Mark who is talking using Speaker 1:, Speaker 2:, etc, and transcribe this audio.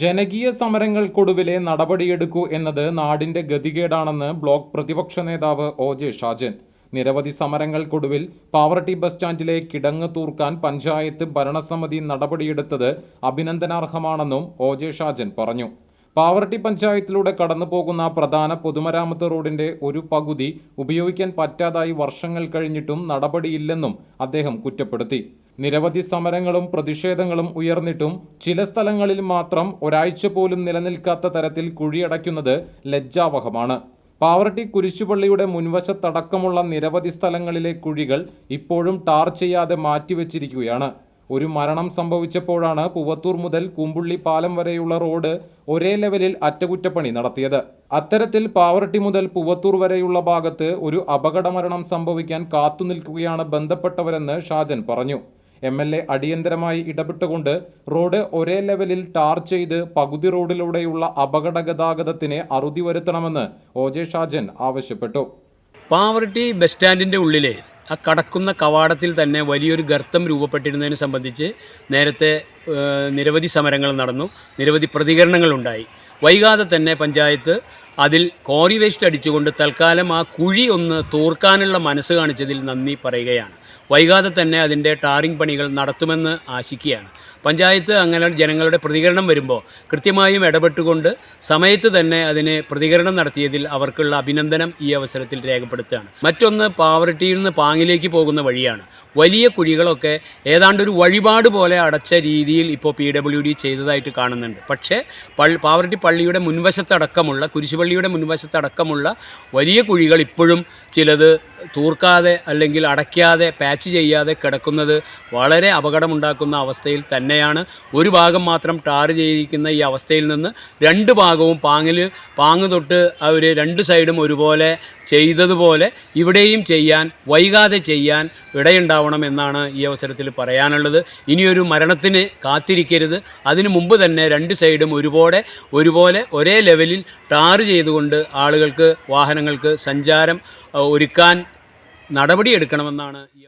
Speaker 1: ജനകീയ സമരങ്ങൾക്കൊടുവിലെ നടപടിയെടുക്കൂ എന്നത് നാടിന്റെ ഗതികേടാണെന്ന് ബ്ലോക്ക് പ്രതിപക്ഷ നേതാവ് ഒ ജെ ഷാജൻ. നിരവധി സമരങ്ങൾക്കൊടുവിൽ പാവർട്ടി ബസ് സ്റ്റാൻഡിലെ കിടങ്ങ് തൂർക്കാൻ പഞ്ചായത്ത് ഭരണസമിതി നടപടിയെടുത്തത് അഭിനന്ദനാർഹമാണെന്നും ഒ ജെ ഷാജൻ പറഞ്ഞു. പാവർട്ടി പഞ്ചായത്തിലൂടെ കടന്നുപോകുന്ന പ്രധാന പൊതുമരാമത്ത് റോഡിന്റെ ഒരു പകുതി ഉപയോഗിക്കാൻ പറ്റാതായി വർഷങ്ങൾ കഴിഞ്ഞിട്ടും നടപടിയില്ലെന്നും അദ്ദേഹം കുറ്റപ്പെടുത്തി. നിരവധി സമരങ്ങളും പ്രതിഷേധങ്ങളും ഉയർന്നിട്ടും ചില സ്ഥലങ്ങളിൽ മാത്രം ഒരാഴ്ച പോലും നിലനിൽക്കാത്ത തരത്തിൽ കുഴിയടയ്ക്കുന്നത് ലജ്ജാവഹമാണ്. പാവർട്ടി കുരിശുപള്ളിയുടെ മുൻവശത്തടക്കമുള്ള നിരവധി സ്ഥലങ്ങളിലെ കുഴികൾ ഇപ്പോഴും ടാർ ചെയ്യാതെ മാറ്റിവെച്ചിരിക്കുകയാണ്. ഒരു മരണം സംഭവിച്ചപ്പോഴാണ് പുവത്തൂർ മുതൽ കുമ്പുള്ളി പാലം വരെയുള്ള റോഡ് ഒരേ ലെവലിൽ അറ്റകുറ്റപ്പണി നടത്തിയത്. അത്തരത്തിൽ പാവർട്ടി മുതൽ പുവത്തൂർ വരെയുള്ള ഭാഗത്ത് ഒരു അപകടമരണം സംഭവിക്കാൻ കാത്തുനിൽക്കുകയാണ് ബന്ധപ്പെട്ടവരെന്ന് ഷാജൻ പറഞ്ഞു. എം എൽ എ അടിയന്തരമായി ഇടപെട്ടുകൊണ്ട് റോഡ് ഒരേ ലെവലിൽ ടാർ ചെയ്ത് പകുതി റോഡിലൂടെയുള്ള അപകട ഗതാഗതത്തിന് അറുതി വരുത്തണമെന്ന് ഒ ജെ ഷാജൻ ആവശ്യപ്പെട്ടു.
Speaker 2: പാവർട്ടി ബസ് സ്റ്റാൻഡിന്റെ ഉള്ളിലെ ആ കടക്കുന്ന കവാടത്തിൽ തന്നെ വലിയൊരു ഗർത്തം രൂപപ്പെട്ടിരുന്നതിനെ സംബന്ധിച്ച് നേരത്തെ നിരവധി സമരങ്ങൾ നടന്നു. നിരവധി പ്രതികരണങ്ങളുണ്ടായി വൈകാതെ തന്നെ പഞ്ചായത്ത് അതിൽ കോറി വേസ്റ്റ് അടിച്ചുകൊണ്ട് തൽക്കാലം ആ കുഴി ഒന്ന് തൂർക്കാനുള്ള മനസ്സ് കാണിച്ചതിൽ നന്ദി പറയുകയാണ്. വൈകാതെ തന്നെ അതിന്റെ ടാറിംഗ് പണികൾ നടത്തുമെന്ന് ആശിക്കുകയാണ്. പഞ്ചായത്ത് അങ്ങനെ ജനങ്ങളുടെ പ്രതികരണം വരുമ്പോൾ കൃത്യമായും ഇടപെട്ടുകൊണ്ട് സമയത്ത് തന്നെ അതിന് പ്രതികരണം നടത്തിയതിൽ അവർക്കുള്ള അഭിനന്ദനം ഈ അവസരത്തിൽ രേഖപ്പെടുത്തുകയാണ്. മറ്റൊന്ന് പാവർട്ടിയിൽ നിന്ന് പാങ്ങിലേക്ക് പോകുന്ന വഴിയാണ്. വലിയ കുഴികളൊക്കെ ഏതാണ്ട് ഒരു വഴിപാട് പോലെ അടച്ച രീതിയിൽ ഇപ്പോൾ പി ഡബ്ല്യു ഡി ചെയ്തതായിട്ട് കാണുന്നുണ്ട്. പക്ഷേ പള്ളി പാവർട്ടി പള്ളിയുടെ മുൻവശത്തടക്കമുള്ള കുരിശുപള്ളിയുടെ മുൻവശത്തടക്കമുള്ള വലിയ കുഴികൾ ഇപ്പോഴും ചിലത് തൂർക്കാതെ അല്ലെങ്കിൽ അടയ്ക്കാതെ പാച്ച് ചെയ്യാതെ കിടക്കുന്നത് വളരെ അപകടമുണ്ടാക്കുന്ന അവസ്ഥയിൽ തന്നെയാണ്. ഒരു ഭാഗം മാത്രം ടാർ ചെയ്തിരിക്കുന്ന ഈ അവസ്ഥയിൽ നിന്ന് രണ്ട് ഭാഗവും പാങ്ങിൽ പാങ്ങ് തൊട്ട് അവർ രണ്ട് സൈഡും ഒരുപോലെ ചെയ്തതുപോലെ ഇവിടെയും ചെയ്യാൻ വൈകാതെ ചെയ്യാൻ ഇടയുണ്ടാവണം എന്നാണ് ഈ അവസരത്തിൽ പറയാനുള്ളത്. ഇനിയൊരു മരണത്തിന് കാത്തിരിക്കരുത്. അതിനു മുമ്പ് തന്നെ രണ്ട് സൈഡും ഒരുപോലെ ഒരുപോലെ ഒരേ ലെവലിൽ ടാർ ചെയ്തുകൊണ്ട് ആളുകൾക്ക് വാഹനങ്ങൾക്ക് സഞ്ചാരം ഒരുക്കാൻ നടപടിയെടുക്കണമെന്നാണ് ഈ